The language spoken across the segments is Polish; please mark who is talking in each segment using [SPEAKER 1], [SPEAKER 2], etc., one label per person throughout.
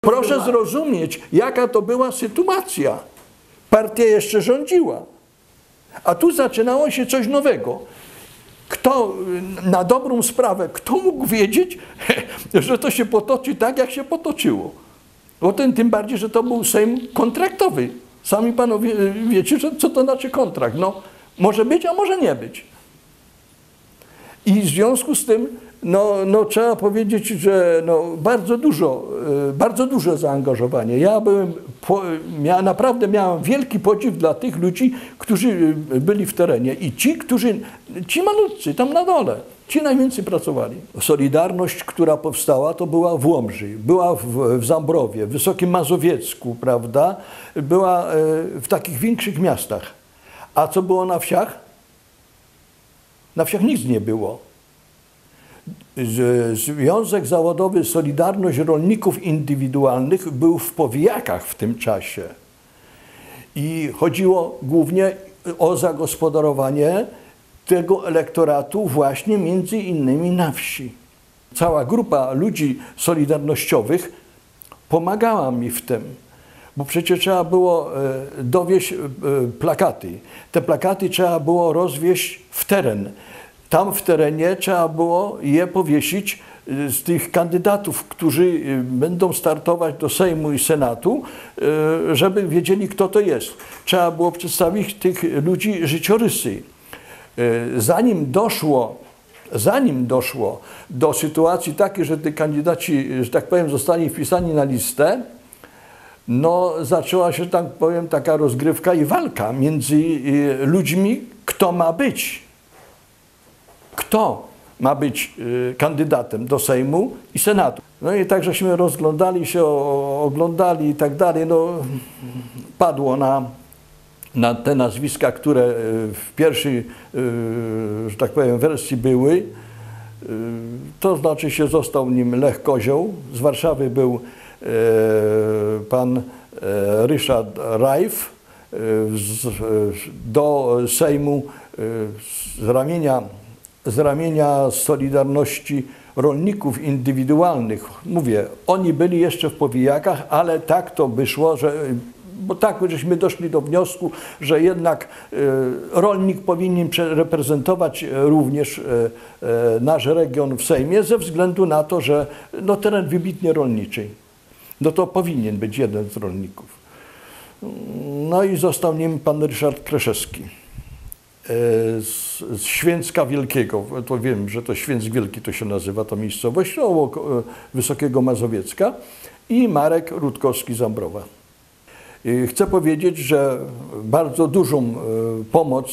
[SPEAKER 1] Proszę zrozumieć, jaka to była sytuacja. Partia jeszcze rządziła. A tu zaczynało się coś nowego. Kto na dobrą sprawę, kto mógł wiedzieć, że to się potoczy tak, jak się potoczyło? Bo ten, tym bardziej, że to był Sejm kontraktowy. Sami panowie wiecie, że, co to znaczy kontrakt. No, może być, a może nie być. I w związku z tym no, no trzeba powiedzieć, że no, bardzo dużo, e, bardzo duże zaangażowanie. Ja byłem, ja naprawdę miałem wielki podziw dla tych ludzi, którzy e, byli w terenie i ci, którzy, ci malutcy tam na dole, ci najwięcej pracowali. Solidarność, która powstała, to była w Łomży, była w, w Zambrowie, w Wysokim Mazowiecku, prawda, była e, w takich większych miastach. A co było na wsiach? Na wsiach nic nie było. Związek Zawodowy Solidarność Rolników Indywidualnych był w powijakach w tym czasie. I chodziło głównie o zagospodarowanie tego elektoratu właśnie między innymi na wsi. Cała grupa ludzi solidarnościowych pomagała mi w tym, bo przecież trzeba było e, dowieść e, plakaty. Te plakaty trzeba było rozwieść w teren tam w terenie trzeba było je powiesić y, z tych kandydatów, którzy y, będą startować do Sejmu i Senatu, y, żeby wiedzieli, kto to jest. Trzeba było przedstawić tych ludzi życiorysy. Zanim doszło, zanim doszło do sytuacji takiej, że te kandydaci, że tak powiem, zostali wpisani na listę, no zaczęła się, tak powiem, taka rozgrywka i walka między ludźmi, kto ma być kto ma być y, kandydatem do Sejmu i Senatu. No i tak żeśmy rozglądali się, oglądali i tak dalej. No, padło na, na te nazwiska, które y, w pierwszej, y, że tak powiem, wersji były. To znaczy się został nim Lech Kozioł. Z Warszawy był pan Ryszard Rajf. Do Sejmu z ramienia z ramienia Solidarności Rolników Indywidualnych. Mówię, oni byli jeszcze w powijakach, ale tak to wyszło, że bo tak żeśmy doszli do wniosku, że jednak e, rolnik powinien reprezentować również e, e, nasz region w Sejmie ze względu na to, że no, teren wybitnie rolniczy. No to powinien być jeden z rolników. No i został nim pan Ryszard Kreszewski. E, z, z Święcka Wielkiego, to wiem, że to Święck Wielki to się nazywa, ta miejscowość, obok e, Wysokiego Mazowiecka i Marek Rutkowski Zambrowa. Chcę powiedzieć, że bardzo dużą e, pomoc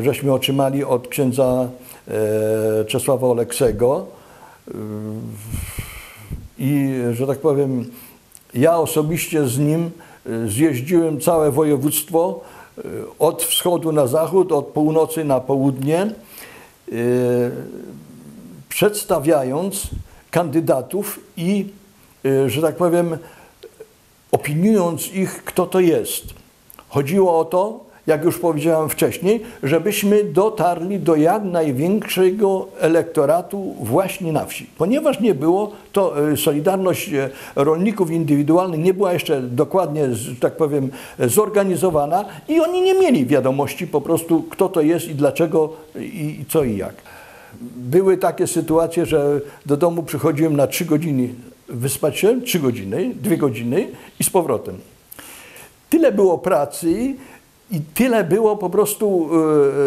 [SPEAKER 1] żeśmy otrzymali od księdza Czesława Oleksego i, że tak powiem, ja osobiście z nim zjeździłem całe województwo, od wschodu na zachód, od północy na południe, e, przedstawiając kandydatów i, e, że tak powiem, opiniując ich, kto to jest. Chodziło o to, jak już powiedziałem wcześniej, żebyśmy dotarli do jak największego elektoratu właśnie na wsi. Ponieważ nie było, to e, Solidarność e, Rolników Indywidualnych nie była jeszcze dokładnie, tak powiem, zorganizowana i oni nie mieli wiadomości po prostu, kto to jest i dlaczego i co i jak. Były takie sytuacje, że do domu przychodziłem na trzy godziny wyspać się, trzy godziny, dwie godziny i z powrotem. Tyle było pracy, i tyle było po prostu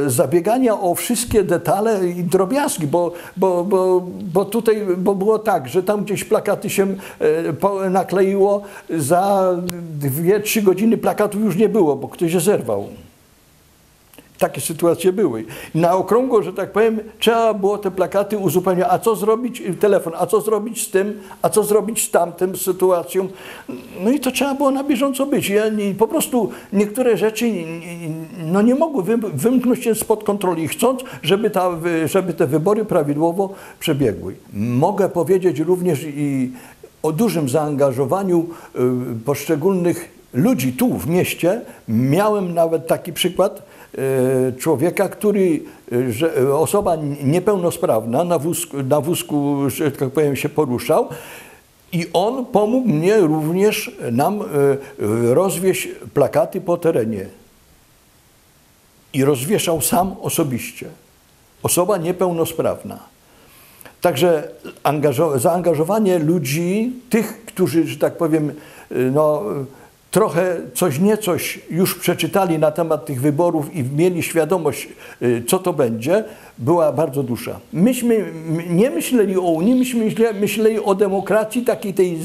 [SPEAKER 1] e, zabiegania o wszystkie detale i drobiazgi, bo, bo, bo, bo tutaj bo było tak, że tam gdzieś plakaty się e, nakleiło, za dwie, trzy godziny plakatów już nie było, bo ktoś je zerwał. Takie sytuacje były. Na okrągło, że tak powiem, trzeba było te plakaty uzupełniać. A co zrobić? Telefon. A co zrobić z tym? A co zrobić z tamtym sytuacją? No i to trzeba było na bieżąco być. Ja nie, po prostu niektóre rzeczy no nie mogły wymknąć się spod kontroli, chcąc, żeby, ta, żeby te wybory prawidłowo przebiegły. Mogę powiedzieć również i o dużym zaangażowaniu y, poszczególnych ludzi tu w mieście. Miałem nawet taki przykład, człowieka, który, e, e, osoba niepełnosprawna na wózku, na wózku, że tak powiem, się poruszał I on pomógł mnie również nam e, rozwieść plakaty po terenie. I rozwieszał sam osobiście. Osoba niepełnosprawna. Także zaangażowanie ludzi, tych, którzy, że tak powiem, no, trochę coś niecoś już przeczytali na temat tych wyborów i mieli świadomość, y, co to będzie, była bardzo duża. Myśmy nie myśleli o Unii, myśmy myśleli o demokracji, takiej tej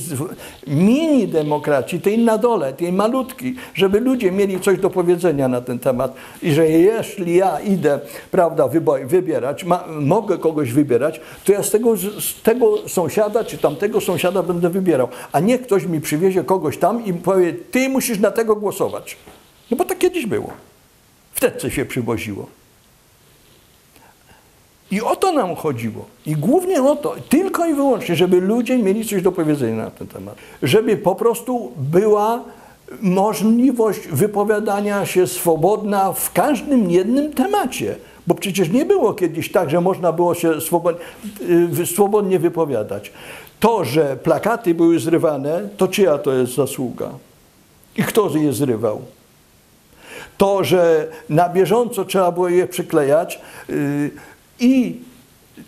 [SPEAKER 1] mini demokracji, tej na dole, tej malutkiej, żeby ludzie mieli coś do powiedzenia na ten temat i że jeśli ja idę, prawda, wybierać, ma, mogę kogoś wybierać, to ja z tego, z tego sąsiada czy tamtego sąsiada będę wybierał, a nie ktoś mi przywiezie kogoś tam i powie, ty musisz na tego głosować. No bo tak kiedyś było. Wtedy się przywoziło. I o to nam chodziło. I głównie o to, tylko i wyłącznie, żeby ludzie mieli coś do powiedzenia na ten temat. Żeby po prostu była możliwość wypowiadania się swobodna w każdym jednym temacie. Bo przecież nie było kiedyś tak, że można było się swobodnie, y, swobodnie wypowiadać. To, że plakaty były zrywane, to czyja to jest zasługa? I kto je zrywał? To, że na bieżąco trzeba było je przyklejać, yy, i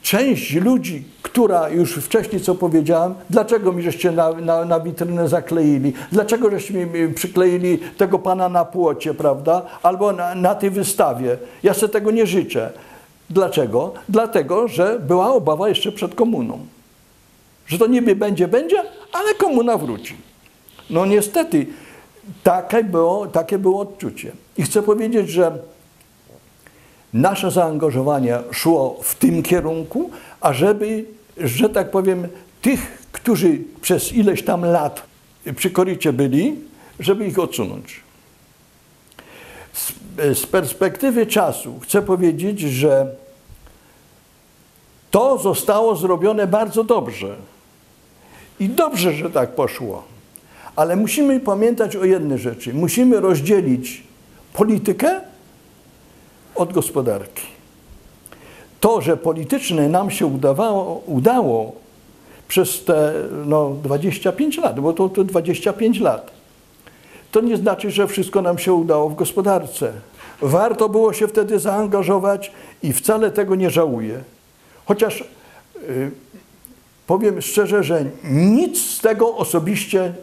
[SPEAKER 1] część ludzi, która już wcześniej, co powiedziałem, dlaczego mi żeście na, na, na witrynę zakleili, dlaczego żeście mi przykleili tego pana na płocie, prawda, albo na, na tej wystawie. Ja sobie tego nie życzę. Dlaczego? Dlatego, że była obawa jeszcze przed komuną. Że to niby będzie, będzie, ale komuna wróci. No niestety, takie było, takie było odczucie. I chcę powiedzieć, że nasze zaangażowanie szło w tym kierunku, ażeby, że tak powiem, tych, którzy przez ileś tam lat przy korycie byli, żeby ich odsunąć. Z, z perspektywy czasu chcę powiedzieć, że to zostało zrobione bardzo dobrze. I dobrze, że tak poszło. Ale musimy pamiętać o jednej rzeczy. Musimy rozdzielić politykę od gospodarki. To, że polityczne nam się udawało, udało przez te no, 25 lat, bo to, to 25 lat, to nie znaczy, że wszystko nam się udało w gospodarce. Warto było się wtedy zaangażować i wcale tego nie żałuję. Chociaż yy, powiem szczerze, że nic z tego osobiście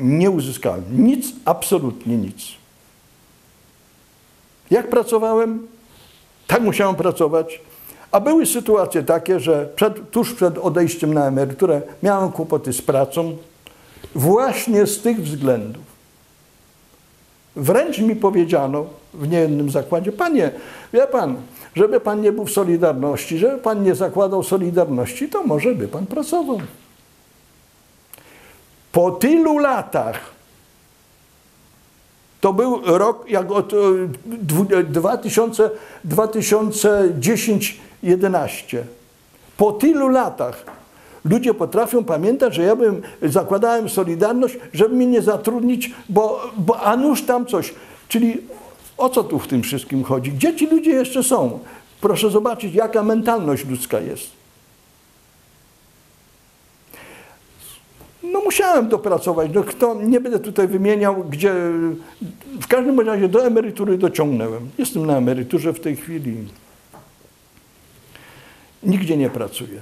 [SPEAKER 1] nie uzyskałem. Nic, absolutnie nic. Jak pracowałem, tak musiałem pracować. A były sytuacje takie, że przed, tuż przed odejściem na emeryturę miałem kłopoty z pracą właśnie z tych względów. Wręcz mi powiedziano w niejednym zakładzie, panie, wie pan, żeby pan nie był w Solidarności, żeby pan nie zakładał Solidarności, to może by pan pracował. Po tylu latach to był rok jak od 2010-11. Po tylu latach ludzie potrafią pamiętać, że ja bym zakładałem Solidarność, żeby mnie nie zatrudnić, bo, bo a nuż tam coś. Czyli o co tu w tym wszystkim chodzi? Gdzie ci ludzie jeszcze są? Proszę zobaczyć, jaka mentalność ludzka jest. Musiałem dopracować. No, kto, nie będę tutaj wymieniał, gdzie. W każdym razie do emerytury dociągnąłem. Jestem na emeryturze w tej chwili. Nigdzie nie pracuję.